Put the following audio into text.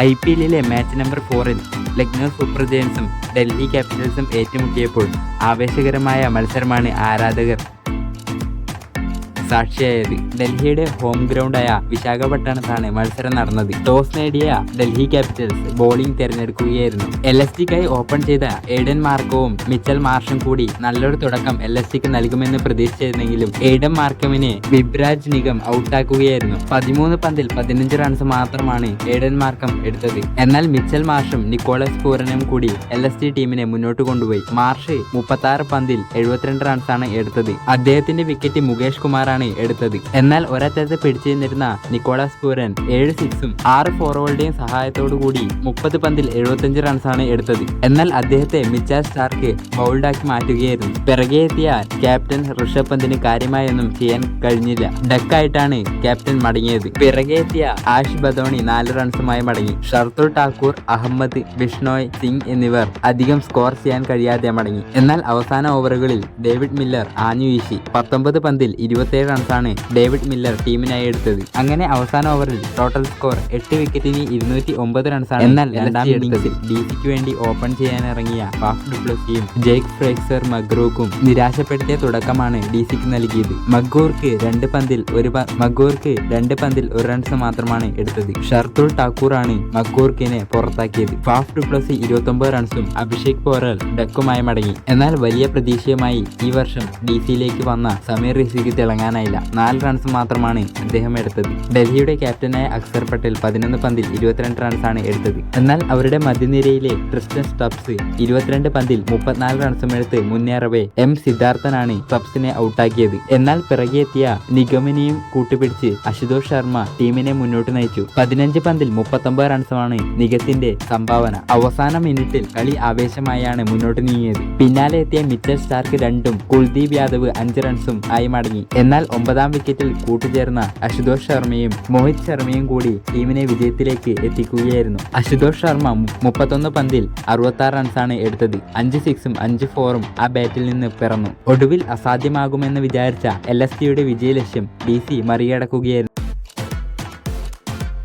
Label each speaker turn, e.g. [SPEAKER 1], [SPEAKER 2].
[SPEAKER 1] I P എല്ലിലെ match number ഫോറിൽ Lucknow super ജയൻസും ഡൽഹി ക്യാപിറ്റൽസും ഏറ്റുമുട്ടിയപ്പോൾ ആവേശകരമായ മത്സരമാണ് ആരാധകർ. സാക്ഷിയായത് ഡൽഹിയുടെ ഹോം ഗ്രൗണ്ടായ വിശാഖപട്ടണത്താണ് മത്സരം നടന്നത്. ടോസ് നേടിയ ഡൽഹി ക്യാപിറ്റൽസ് ബോളിംഗ് തിരഞ്ഞെടുക്കുകയായിരുന്നു. എൽ എസ് ടിക്കായി ഓപ്പൺ ചെയ്ത എയ്ഡൻ മാർക്കവും മിച്ചൽ മാർഷും കൂടി നല്ലൊരു തുടക്കം എൽ എസ് ടിക്ക് നൽകുമെന്ന് പ്രതീക്ഷിച്ചിരുന്നെങ്കിലും എയ്ഡൻ മാർക്കമിനെ വിബ്രാജ് നിഗം ഔട്ടാക്കുകയായിരുന്നു. പതിമൂന്ന് പന്തിൽ പതിനഞ്ച് റൺസ് മാത്രമാണ് എയ്ഡൻ മാർക്കം എടുത്തത്. എന്നാൽ മിച്ചൽ മാർഷും നിക്കോളസ് പൂരനും കൂടി എൽ എസ് ടി ടീമിനെ മുന്നോട്ട് കൊണ്ടുപോയി. മാർഷ് മുപ്പത്തി പന്തിൽ എഴുപത്തിരണ്ട് റൺസാണ് എടുത്തത്. അദ്ദേഹത്തിന്റെ വിക്കറ്റ് മുകേഷ് കുമാറാണ് എടുത്തത്. എന്നാൽ ഒരറ്റത്ത് പിടിച്ചു നിന്നിരുന്ന നിക്കോളാസ് പൂരൻ ഏഴ് സിക്സും ആറ് ഫോറുകളുടെയും സഹായത്തോടു കൂടി മുപ്പത് പന്തിൽ എഴുപത്തഞ്ച് റൺസാണ് എടുത്തത്. എന്നാൽ അദ്ദേഹത്തെ മിച്ച സ്റ്റാർക്ക് ബൗൾഡാക്കി മാറ്റുകയായിരുന്നു. പിറകെ എത്തിയ ക്യാപ്റ്റൻ ഋഷഭ് പന്തിന് കാര്യമായൊന്നും ചെയ്യാൻ കഴിഞ്ഞില്ല. ഡക്കായിട്ടാണ് ക്യാപ്റ്റൻ മടങ്ങിയത്. പിറകെ എത്തിയ ആഷ് ബദോണി നാല് റൺസുമായി മടങ്ങി. ഷർത്തുൽ ടാക്കൂർ അഹമ്മദ് ബിഷ്ണോയ് സിംഗ് എന്നിവർ അധികം സ്കോർ ചെയ്യാൻ കഴിയാതെ മടങ്ങി. എന്നാൽ അവസാന ഓവറുകളിൽ ഡേവിഡ് മില്ലർ ആഞ്ഞു വീശി. പത്തൊമ്പത് പന്തിൽ ഇരുപത്തിയേഴ് റൺസാണ് ഡേവിഡ് മില്ലർ ടീമിനായി എടുത്തത്. അങ്ങനെ അവസാന ഓവറിൽ ടോട്ടൽ സ്കോർ എട്ട് വിക്കറ്റിന് ഇരുന്നൂറ്റി ഒമ്പത് റൺസാണ് എന്നാൽ രണ്ടാം ഇന്നിംഗ്സിൽ ഡി സിക്ക് വേണ്ടി ഓപ്പൺ ചെയ്യാനിറങ്ങിയ ഫാഫ് ഡുപ്ലസിയും ജേക്ക് ഫ്രേക്സർ മഗ്രൂക്കും നിരാശപ്പെടുത്തിയ തുടക്കമാണ് ഡിസിക്ക് നൽകിയത്. മഗ്ഗൂർക്ക് രണ്ട് പന്തിൽ ഒരു മഗ്ഗൂർക്ക് രണ്ട് പന്തിൽ ഒരു റൺസ് മാത്രമാണ് എടുത്തത്. ഷർത്തുൽ ഠാക്കൂറാണ് മഗ്ഗൂർക്കിനെ പുറത്താക്കിയത്. ഫാഫ് ഡുപ്ലസി ഇരുപത്തൊമ്പത് റൺസും അഭിഷേക് പോറൽ ഡക്കുമായി മടങ്ങി. എന്നാൽ വലിയ പ്രതീക്ഷയുമായി ഈ വർഷം ഡി സിയിലേക്ക് വന്ന സമീർ റിസിക്ക് തിളങ്ങാനായില്ല നാല് റൺസ് മാത്രമാണ് അദ്ദേഹം എടുത്തത്. ഡൽഹിയുടെ ക്യാപ്റ്റനായ അക്സർ പട്ടേൽ പതിനൊന്ന് പന്തിൽ ഇരുപത്തിരണ്ട് റൺസാണ് എടുത്തത്. എന്നാൽ അവരുടെ മധ്യനിരയിലെ ക്രിസ്റ്റൻ സ്റ്റബ്സ് ഇരുപത്തിരണ്ട് പന്തിൽ മുപ്പത്തിനാല് റൺസും എടുത്ത് മുന്നേറവേ എം സിദ്ധാർത്ഥനാണ് സ്റ്റബ്സിനെ ഔട്ടാക്കിയത്. എന്നാൽ പിറകെത്തിയ നിഗമിനെയും കൂട്ടുപിടിച്ച് അശുതോഷ് ശർമ്മ ടീമിനെ മുന്നോട്ട് നയിച്ചു. പതിനഞ്ച് പന്തിൽ മുപ്പത്തൊമ്പത് റൺസുമാണ് നിഗത്തിന്റെ സംഭാവന. അവസാന മിനിറ്റിൽ കളി ആവേശമായാണ് മുന്നോട്ട് നീങ്ങിയത്. പിന്നാലെ എത്തിയ മിച്ചൽ സ്റ്റാർക്ക് രണ്ടും കുൽദീപ് യാദവ് അഞ്ച് റൺസും ആയി മടങ്ങി. എന്നാൽ ഒമ്പതാം വിക്കറ്റിൽ കൂട്ടുചേർന്ന അശുതോഷ് ശർമ്മയും മോഹിത് ശർമ്മയും കൂടി ടീമിനെ വിജയത്തിലേക്ക് എത്തിക്കുകയായിരുന്നു. അശുതോഷ് ശർമ്മ മുപ്പത്തൊന്ന് പന്തിൽ അറുപത്തി ആറ് റൺസാണ് എടുത്തത്. അഞ്ച് സിക്സും അഞ്ച് ഫോറും ആ ബാറ്റിൽ നിന്ന് പിറന്നു. ഒടുവിൽ അസാധ്യമാകുമെന്ന് വിചാരിച്ച എൽ എസ് ടിയുടെ വിജയലക്ഷ്യം ഡി സി മറികടക്കുകയായിരുന്നു.